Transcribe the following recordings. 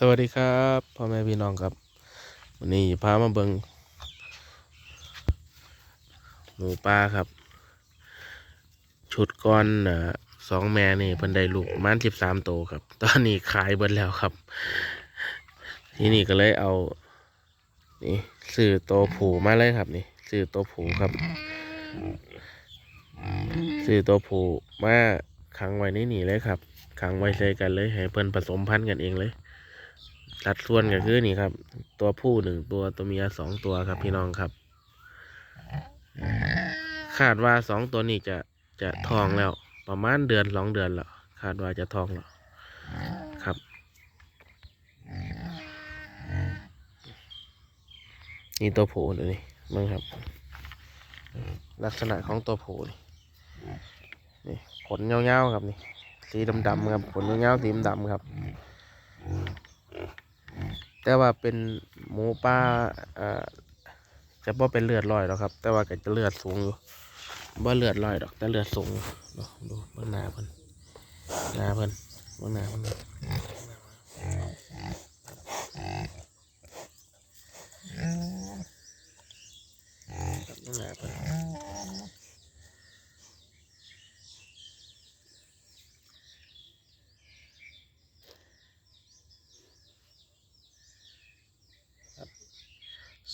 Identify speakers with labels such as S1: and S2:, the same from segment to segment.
S1: สวัสดีครับพ่อแม่พี่น้องครับวันนี้พามาเบิงหมูป่าครับ ชุดก้อนสองแม่นี่เพิ่นได้ลูกมาณสิบสามโตวครับ ตอนนี้ขายเบิดแล้วครับ ทีนี้ก็เลยเอานี่ซื้อโตผูมาเลยครับ นี่ซื้อโตผูครับซื้อโตผูมาขังไว้ในนี่เลยครับขังไว้ใส่กันเลยให้เพิ่นผสมพันธุ์กันเองเลย สัดส่วนก็คือนี่ครับ ตัวผู้หนึ่งตัวตัวเมียสองตัวครับพี่น้องครับ คาดว่าสองตัวนี้จะจะทองแล้ว ประมาณเดือนสองเดือนแล้วคาดว่าจะทองแล้วครับ นี่ตัวผู้เดี๋ยนี้มึงครับ ลักษณะของตัวผู้นี่นี่ขนเงาๆครับนี่สีดำๆครับขนเงาๆสีดำๆครับ แต่ว่าเป็นหมูป่าอ่าจะบ่เป็นเลือดลอยหรอกครับ แต่ว่าก็จะเลือดสูงอยู่บ่เลือดลอยดอก แต่เลือดสูงดูเบื้องหน้าเพิ่นหน้าเพิ่นเบื้องหน้าเพิ่นครับเบื้องหน้าเพิ่น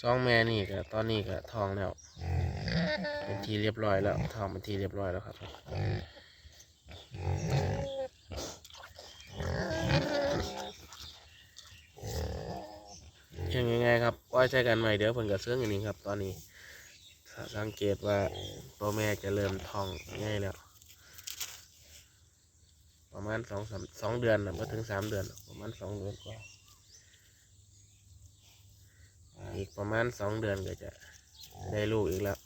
S1: สองแม่นี่ก็ตอนนี้ก็ทองแล้วเป็นทีเรียบร้อยแล้วทองเป็นทีเรียบร้อยแล้วครับยังไงครับไว้ใช้กันใหม่เดี๋ยวเพิ่นก็เสื่องอย่างนี้ครับ ตอนนี้สังเกตว่าตัวแม่จะเริ่มทองง่ายแล้วประมาณสองสามสองเดือนนะไม่ถึงสามเดือน ประมาณสองเดือนกว่า อีกประมาณสองเดือนก็จะได้ลูกอีกแล้ว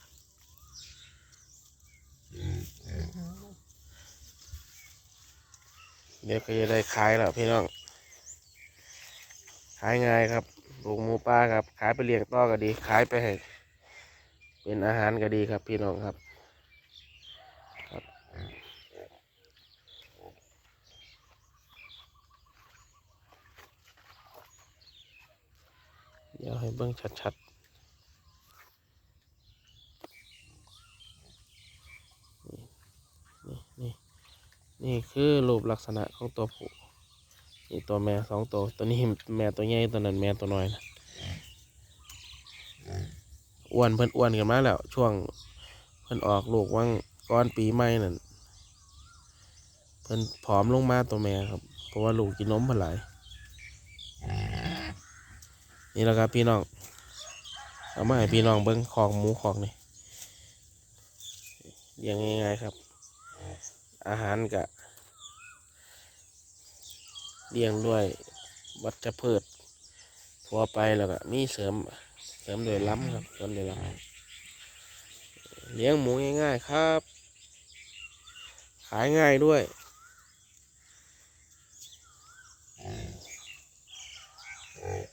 S1: เดี๋ยวก็จะได้ขายแล้วพี่น้อง ขายง่ายครับปลูกหมูป่าครับ ขายไปเลี้ยงต่อก็ดี ขายไปให้เป็นอาหารก็ดีครับพี่น้องครับ เดี๋ยวให้เบิ้งชัดๆนี่นี่นี่คือรูปลักษณะของตัวผู้นี่ตัวแม่สองตัว ตัวนี้แม่ตัวใหญ่ตัวนั้นแม่ตัวน้อยนะอ้วนเพิ่นอ้วนกันมาแล้ว ช่วงเพิ่นออกลูกว่างก้อนปีใหม่นั่นเพิ่นผอมลงมาตัวแม่ครับ เพราะว่าลูกกินนมเพิ่นหลาย นี่แหละครับพี่น้อง เอามาให้พี่น้องเบิ้งคอกหมูคอกนี่เลี้ยงง่ายๆครับ อาหารกะเลี้ยงด้วยวัชพืชทั่วไปแล้วก็มีเสริมเสริมโดวยล้ำครับเสริมโดวยล้ำเลี้ยงหมูง่ายๆครับ ขายง่ายด้วย